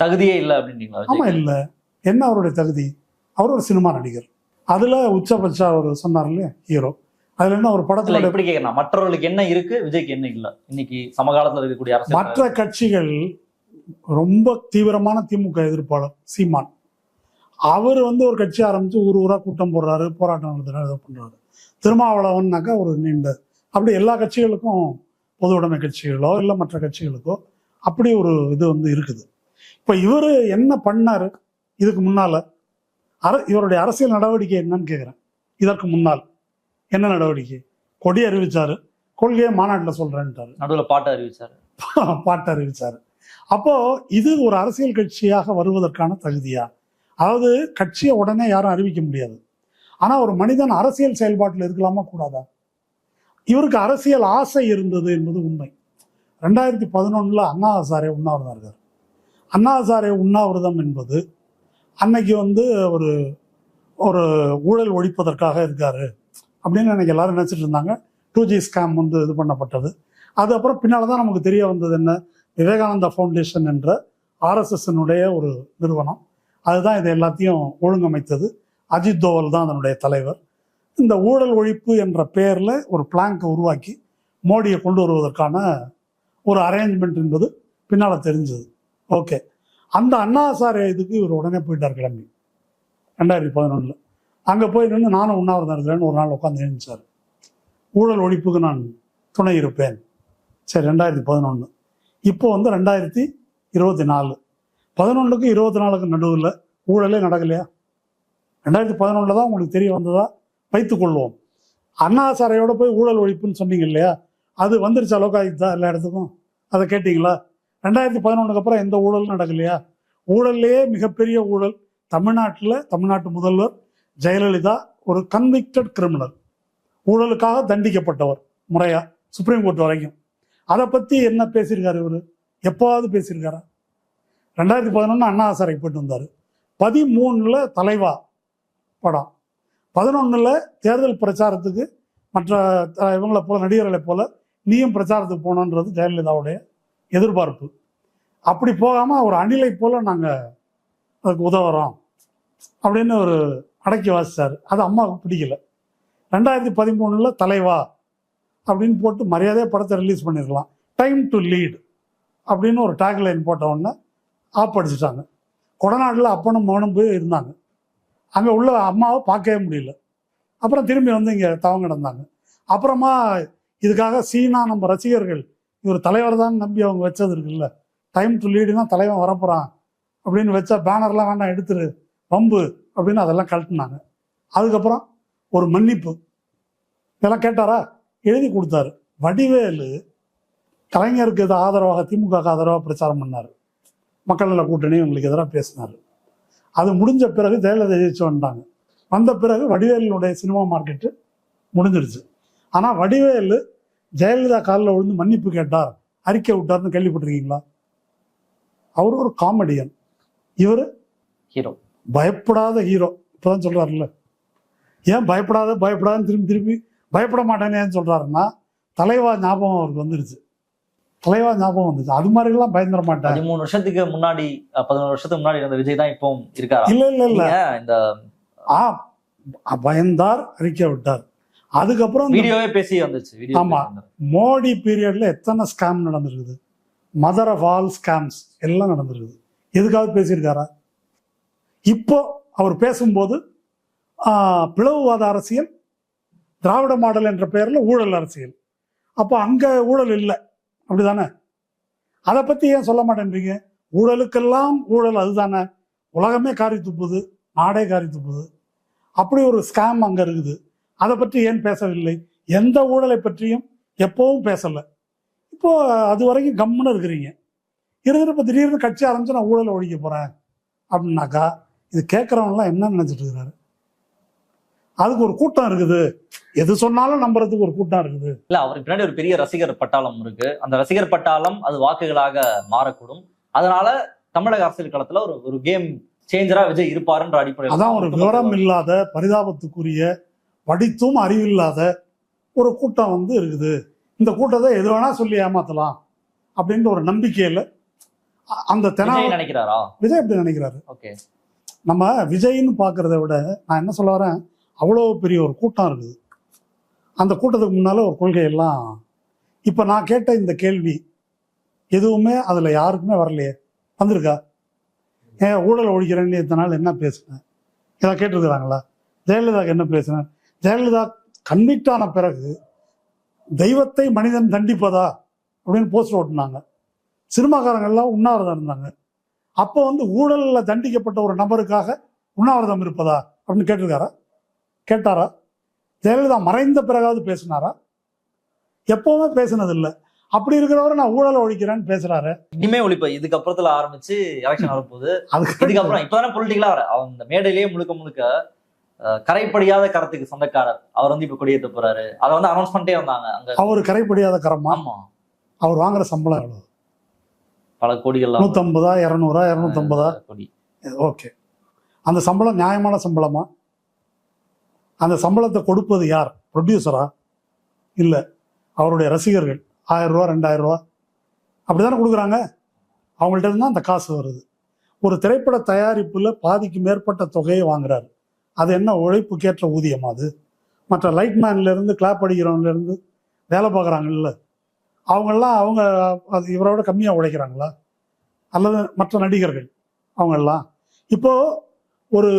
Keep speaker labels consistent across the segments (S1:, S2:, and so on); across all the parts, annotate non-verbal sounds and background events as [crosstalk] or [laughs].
S1: தகுதியே இல்லை அப்படின்றீங்களா
S2: ஆமா
S1: விஜய்க்கு?
S2: இல்ல. என்ன அவருடைய தகுதி? அவர் ஒரு சினிமா நடிகர். அதுல உச்சபட்ச அவர் சொன்னார் இல்லையா? ஹீரோ அதுல என்ன ஒரு படத்துல
S1: இப்படி கேட்கறேன் மற்றவர்களுக்கு என்ன இருக்கு விஜய்க்கு என்ன இல்ல? இன்னைக்கு சமகாலத்துல இருக்கக்கூடிய அரசியல்
S2: மற்ற கட்சிகள் ரொம்ப தீவிரமான திமுக எதிர்ப்பாளர் சீமான். அவர் வந்து ஒரு கட்சி ஆரம்பிச்சு ஊர் ஊரா கூட்டம் போடுறாரு போராட்டம் நடத்துறாரு இதை பண்றாரு. திருமாவளவன்னாக்கா ஒரு நீண்ட அப்படி எல்லா கட்சிகளுக்கும் பொது உடைமை கட்சிகளோ இல்லை மற்ற கட்சிகளுக்கோ அப்படி ஒரு இது வந்து இருக்குது. இப்போ இவர் என்ன பண்ணாரு? இதுக்கு முன்னால. அர இவருடைய அரசியல் நடவடிக்கை என்னன்னு கேட்குறேன் இதற்கு முன்னால். என்ன நடவடிக்கை? கொடி அறிவிச்சாரு. கொள்கையை மாநாட்டில் சொல்றேன்ட்டாரு.
S1: நடுவுல பாட்டு அறிவிச்சாரு. [laughs]
S2: பாட்டு அறிவிச்சாரு. அப்போ இது ஒரு அரசியல் கட்சியாக வருவதற்கான தகுதியா? அதாவது கட்சியை உடனே யாரும் அறிவிக்க முடியாது. ஆனா ஒரு மனிதன் அரசியல் செயல்பாட்டில் இருக்கலாமா? கூடாதா? இவருக்கு அரசியல் ஆசை இருந்தது என்பது உண்மை. ரெண்டாயிரத்தி பதினொன்னுல அண்ணா ஹசாரே உண்ணாவிரதம் இருக்கார். அண்ணாசாரே உண்ணாவிரதம் என்பது அன்னைக்கு வந்து ஒரு ஒரு ஊழல் ஒழிப்பதற்காக இருக்காரு அப்படின்னு அன்னைக்கு எல்லாரும் நினச்சிட்டு இருந்தாங்க. டூ ஜி ஸ்கேம் வந்து இது பண்ணப்பட்டது. அது அப்புறம் தான் நமக்கு தெரிய வந்தது என்ன? விவேகானந்தா ஃபவுண்டேஷன் என்ற ஆர்எஸ்எஸ்னுடைய ஒரு நிறுவனம். அதுதான் இது எல்லாத்தையும் ஒழுங்கமைத்தது. அஜித் தோவல் தான் அதனுடைய தலைவர். இந்த ஊழல் ஒழிப்பு என்ற பெயரில் ஒரு பிளாங்கை உருவாக்கி மோடியை கொண்டு வருவதற்கான ஒரு அரேஞ்ச்மெண்ட் என்பது பின்னால் தெரிஞ்சது. ஓகே. அந்த அண்ணா சார் இதுக்கு இவர் உடனே போயிட்டார் கிளம்பி. ரெண்டாயிரத்தி பதினொன்றில் அங்கே போய் நின்று நானும் உண்ணாவிரதம் இருக்கிறேன்னு ஒரு நாள் உட்காந்து எழுந்துச்சார் ஊழல் ஒழிப்புக்கு நான் துணை இருப்பேன். சரி ரெண்டாயிரத்தி பதினொன்று இப்போ வந்து ரெண்டாயிரத்தி இருபத்தி நாலு பதினொன்றுக்கு இருபத்தி நாலுக்கு நடுவில் ஊழலே நடக்கலையா? ரெண்டாயிரத்தி பதினொன்றில் தான் உங்களுக்கு தெரிய வந்ததா? வைத்துக்கொள்வோம் அண்ணா சாரையோட போய் ஊழல் ஒழிப்புன்னு சொன்னீங்க இல்லையா? அது வந்துருச்சா லோகாயுக்தா எல்லா இடத்துக்கும்? அதை கேட்டிங்களா? ரெண்டாயிரத்தி பதினொன்றுக்கு அப்புறம் எந்த ஊழலும் நடக்கலையா? ஊழல்லையே மிகப்பெரிய ஊழல். தமிழ்நாட்டில் தமிழ்நாட்டு முதல்வர் ஜெயலலிதா ஒரு கன்விக்டட் கிரிமினல் ஊழலுக்காக தண்டிக்கப்பட்டவர் முறையா சுப்ரீம் கோர்ட் வரைக்கும். அதை பத்தி என்ன பேசியிருக்காரு இவர்? எப்போவாவது பேசியிருக்காரா? ரெண்டாயிரத்தி பதினொன்று அண்ணா சாரைக்கு போயிட்டு வந்தார். பதிமூணில் தலைவா படம். பதினொன்றில் தேர்தல் பிரச்சாரத்துக்கு மற்ற இவங்களை போல நடிகர்களை போல நீயும் பிரச்சாரத்துக்கு போகணுன்றது ஜெயலலிதாவுடைய எதிர்பார்ப்பு. அப்படி போகாமல் ஒரு அணிலை போல் நாங்கள் அதுக்கு உதவுறோம். அப்படின்னு ஒரு அடக்கி வாசிச்சார். அது அம்மாவுக்கு பிடிக்கல. ரெண்டாயிரத்தி பதிமூணில் தலைவா அப்படின்னு போட்டு மரியாதையா படத்தை ரிலீஸ் பண்ணியிருக்கலாம் டைம் டு லீட் அப்படின்னு ஒரு டேக்லைன் போட்ட உடனே ஆப் அடிச்சிட்டாங்க. கொடநாட்டில் அப்பனும் மகனும் போய் இருந்தாங்க. அங்கே உள்ள அம்மாவை பார்க்கவே முடியல. அப்புறம் திரும்பி வந்து இங்கே தவங்க கிடந்தாங்க. அப்புறமா இதுக்காக சீனா நம்ம ரசிகர்கள் இவர் தலைவர் தான் நம்பி அவங்க வச்சது இருக்குல்ல. டைம் டு லீடுனா தலைவன் வரப்போகிறான் அப்படின்னு வச்சா பேனர்லாம் வேண்டாம் எடுத்துரு. பம்பு அப்படின்னு அதெல்லாம் கழட்டினாங்க. அதுக்கப்புறம் ஒரு மன்னிப்பு. இதெல்லாம் கேட்டாரா? எழுதி கொடுத்தாரு. வடிவேலு கலைஞருக்கு இது ஆதரவாக திமுக ஆதரவாக பிரச்சாரம் பண்ணார். மக்கள் நல கூட்டணி உங்களுக்கு எதிராக பேசினார். அது முடிஞ்ச பிறகு ஜெயலலிதா ஜெயிச்சு வந்தாங்க வந்த பிறகு வடிவேலுடைய சினிமா மார்க்கெட்டு முடிஞ்சிருச்சு ஆனால் வடிவேலு ஜெயலலிதா காலில் விழுந்து மன்னிப்பு கேட்டார் அறிக்கை விட்டார்னு கேள்விப்பட்டிருக்கீங்களா? அவர் ஒரு காமெடியன் இவர்
S1: ஹீரோ
S2: பயப்படாத ஹீரோ இப்போதான் சொல்றாருல்ல. ஏன் பயப்படாத பயப்படாதுன்னு திரும்பி திரும்பி பயப்பட மாட்டேன்னு ஏன் சொல்றாருன்னா தலைவா ஞாபகம் அவருக்கு வந்துருச்சு. தலைவா ஞாபகம் வந்துச்சு அது மாதிரிலாம் பயந்துட மாட்டார்.
S1: பதிமூணு வருஷத்துக்கு முன்னாடி பதினோரு வருஷத்துக்கு முன்னாடி இருந்த விஜய் தான் இப்போ இருக்காரா?
S2: இல்ல இல்ல இல்ல.
S1: இந்த
S2: ஆ பயந்தார் அறிக்கை விட்டார். அதுக்கப்புறம்
S1: வீடியோவே பேசி வந்துச்சு
S2: ஆமா. மோடி பீரியட்ல எத்தனை ஸ்கேம் நடந்திருக்குது? மதர் ஆஃப் ஆல் ஸ்கேம்ஸ் எல்லாம் நடந்திருக்குது. எதுக்காவது பேசியிருக்காரா? இப்போ அவர் பேசும்போது பிளவுவாத அரசியல் திராவிட மாடல் என்ற பெயர்ல ஊழல் அரசியல். அப்போ அங்க ஊழல் இல்லை. அப்படிதானே? அதை பத்தி ஏன் சொல்ல மாட்டேன்றீங்க? ஊழலுக்கெல்லாம் ஊழல் அதுதானே. உலகமே காரி துப்புது நாடே காரி துப்புது. அப்படி ஒரு ஸ்கேம் அங்க இருக்குது. அதை பற்றி ஏன் பேசவில்லை? எந்த ஊழலை பற்றியும் எப்பவும் பேசல. இப்போ அது வரைக்கும் கம்முன்னு இருக்கிறீங்க. இருந்துட்டு இப்போ திடீர்னு கட்சி ஆரம்பிச்சு நான் ஊழலை ஒழிக்க போறேன் அப்படின்னாக்கா இது கேட்கறவங்கலாம் என்ன நினைச்சிட்டு இருக்கிறாரு அதுக்கு ஒரு கூட்டம் இருக்குது. எது சொன்னாலும் நம்புறதுக்கு ஒரு கூட்டம் இருக்குது.
S1: இல்ல அவருக்கு பின்னாடி ஒரு பெரிய ரசிகர் பட்டாளம் இருக்கு. அந்த ரசிகர் பட்டாளம் அது வாக்குகளாக மாறக்கூடும். அதனால தமிழக அரசியல் களத்துல ஒரு ஒரு கேம் சேஞ்சரா விஜய் இருப்பாருன்ற அடிப்படையில்
S2: அதான் ஒரு விவரம் இல்லாத பரிதாபத்துக்குரிய படித்தும் அறிவில்லாத ஒரு கூட்டம் வந்து இருக்குது. இந்த கூட்டத்தை எது வேணா சொல்லி ஏமாத்தலாம் அப்படின்ற ஒரு நம்பிக்கையில அந்த தெனா
S1: விஜய் நினைக்கிறாரா?
S2: விஜய் எப்படி நினைக்கிறாரு.
S1: ஓகே.
S2: நம்ம விஜய்னு பார்க்கறத விட நான் என்ன சொல்ல வரேன் அவ்வளோ பெரிய ஒரு கூட்டம் இருக்குது. அந்த கூட்டத்துக்கு முன்னால ஒரு கொள்கை எல்லாம் இப்போ நான் கேட்ட இந்த கேள்வி எதுவுமே அதில் யாருக்குமே வரலையே. வந்திருக்கா? ஏன் ஊழல் ஒழிக்கிறேன்னு இத்தனை நாள் என்ன பேசுனேன்? இதை கேட்டிருக்கிறாங்களா? ஜெயலலிதாக்கு என்ன பேசுனேன்? ஜெயலலிதா கன்விக்ட் ஆன பிறகு தெய்வத்தை மனிதன் தண்டிப்பதா அப்படின்னு போஸ்டர் ஓட்டுனாங்க சினிமாக்காரங்கள்லாம் உண்ணாவிரதம் இருந்தாங்க. அப்போ வந்து ஊழல்ல தண்டிக்கப்பட்ட ஒரு நபருக்காக உண்ணாவிரதம் இருப்பதா அப்படின்னு கேட்டிருக்காரா? கேட்டாரா? ஜெயலலிதா மறைந்த பிறகாவது பேசினாரா? எப்பவுமே பேசினது இல்ல அப்படி இருக்கிறவரை நான் ஊழலை ஒழிக்கிறேன்னு பேசுறாரு.
S1: இனிமே ஒழிப்பு இதுக்கு அப்புறத்துல ஆரம்பிச்சு எலெக்ஷன் வரப்போகுது.
S2: அதுக்கு
S1: இதுக்கப்புறம் இப்பதானே பொலிட்டிக்கலா வர. அவன் இந்த மேடையிலேயே முழுக்க முழுக்க கரைப்படியாத கரத்துக்கு சொந்தக்காரர். அவர் வந்து இப்ப கொடியேற்ற போறாரு. அதை வந்து அனௌன்ஸ் பண்ணிட்டே வந்தாங்க. அங்க
S2: அவர் கரைப்படியாத கரமா?
S1: ஆமா.
S2: அவர் வாங்குற சம்பளம் எவ்வளவு?
S1: பல கோடிகள்
S2: நூத்தம்பதா இரநூறா இரநூத்தம்பதா?
S1: கொடி.
S2: ஓகே. அந்த சம்பளம் நியாயமான சம்பளமா? அந்த சம்பளத்தை கொடுப்பது யார்? ப்ரொடியூசரா இல்ல. அவருடைய ரசிகர்கள். ஆயிரம் ரூபா ரெண்டாயிரம் ரூபா அப்படிதானே கொடுக்குறாங்க? அவங்கள்ட்ட இருந்து தான் அந்த காசு வருது. ஒரு திரைப்பட தயாரிப்புல பாதிக்கு மேற்பட்ட தொகையை வாங்குறாரு. அது என்ன உழைப்புக்கேற்ற ஊதியம் அது? மற்ற லைட்மேன்லேருந்து கிளாப் அடிக்கிறவங்கலேருந்து வேலை பார்க்குறாங்கல்ல. அவங்கெல்லாம் அவங்க அது இவரோட கம்மியாக உழைக்கிறாங்களா? அல்லது மற்ற நடிகர்கள் அவங்கெல்லாம்? இப்போது ஒரு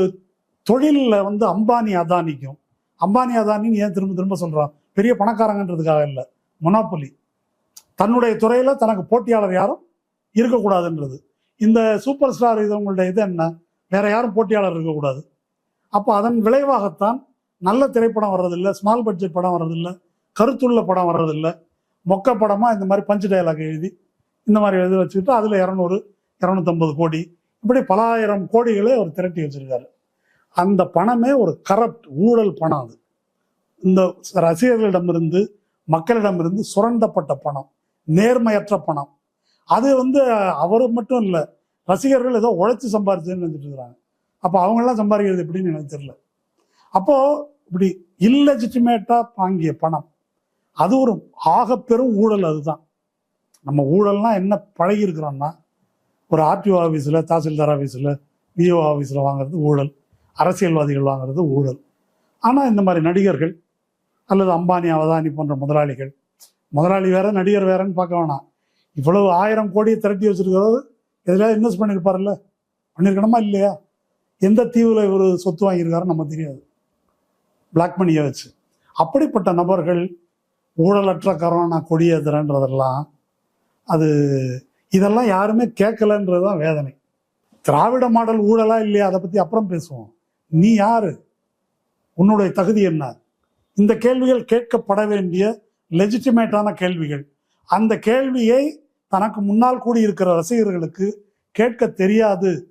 S2: தொழிலில் வந்து அம்பானி அதானிக்கும். அம்பானி அதானின்னு ஏன் திரும்ப திரும்ப சொல்கிறான் பெரிய பணக்காரங்கன்றதுக்காக இல்லை. மொனாப்பொலி. தன்னுடைய துறையில் தனக்கு போட்டியாளர் யாரும் இருக்கக்கூடாதுன்றது. இந்த சூப்பர் ஸ்டார் இதவங்களுடைய இது என்ன? வேற யாரும் போட்டியாளர் இருக்கக்கூடாது. அப்போ அதன் விளைவாகத்தான் நல்ல திரைப்படம் வர்றதில்லை ஸ்மால் பட்ஜெட் படம் வர்றதில்லை கருத்துள்ள படம் வர்றதில்லை. மொக்க படமாக இந்த மாதிரி பஞ்சு டயலாக் எழுதி இந்த மாதிரி எழுதி வச்சுக்கிட்டு அதில் இரநூறு இரநூத்தம்பது கோடி இப்படி பல ஆயிரம் கோடிகளே அவர் திரட்டி வச்சிருக்காரு. அந்த பணமே ஒரு கரப்ட் ஊழல் பணம் அது. இந்த ரசிகர்களிடமிருந்து மக்களிடமிருந்து சுரண்டப்பட்ட பணம் நேர்மையற்ற பணம். அது வந்து அவர் மட்டும் இல்லை ரசிகர்கள் ஏதோ உழைச்சி சம்பாரிச்சுன்னு நினைச்சிட்டு இருக்கிறாங்க. அப்போ அவங்கெல்லாம் சம்பாதிக்கிறது எப்படின்னு எனக்கு தெரியல. அப்போது இப்படி இல்லெஜிட்டிமேட்டா வாங்கிய பணம் அது ஒரு ஆகப்பெரும் ஊழல் அதுதான். நம்ம ஊழல்னால் என்ன பழகி இருக்கிறோம்னா ஒரு ஆர்டிஓ ஆஃபீஸில் தாசில்தார் ஆஃபீஸில் விஓ ஆஃபீஸில் வாங்குறது ஊழல் அரசியல்வாதிகள் வாங்குறது ஊழல். ஆனால் இந்த மாதிரி நடிகர்கள் அல்லது அம்பானி அவதானி போன்ற முதலாளிகள் முதலாளி வேற நடிகர் வேறன்னு பார்க்க வேணாம். இவ்வளவு ஆயிரம் கோடியை திரட்டி வச்சிருக்கிறது எதுலையாவது இன்வெஸ்ட் பண்ணியிருப்பார்ல பண்ணியிருக்கணுமா இல்லையா? எந்த தீவில் இவர் சொத்து வாங்கியிருக்காருன்னு நம்ம தெரியாது. பிளாக் மணியை வச்சு. அப்படிப்பட்ட நபர்கள் ஊழலற்ற கரோனா கொடியேற்றுறன்றதெல்லாம் அது இதெல்லாம் யாருமே கேட்கலன்றது தான் வேதனை. திராவிட மாடல் ஊழலா இல்லையா? அதை பற்றி அப்புறம் பேசுவோம். நீ யாரு? உன்னுடைய தகுதி என்ன? இந்த கேள்விகள் கேட்கப்பட வேண்டிய லெஜிட்டிமேட்டான கேள்விகள். அந்த கேள்வியை தனக்கு முன்னால் கூடியிருக்கிற ரசிகர்களுக்கு கேட்க தெரியாது.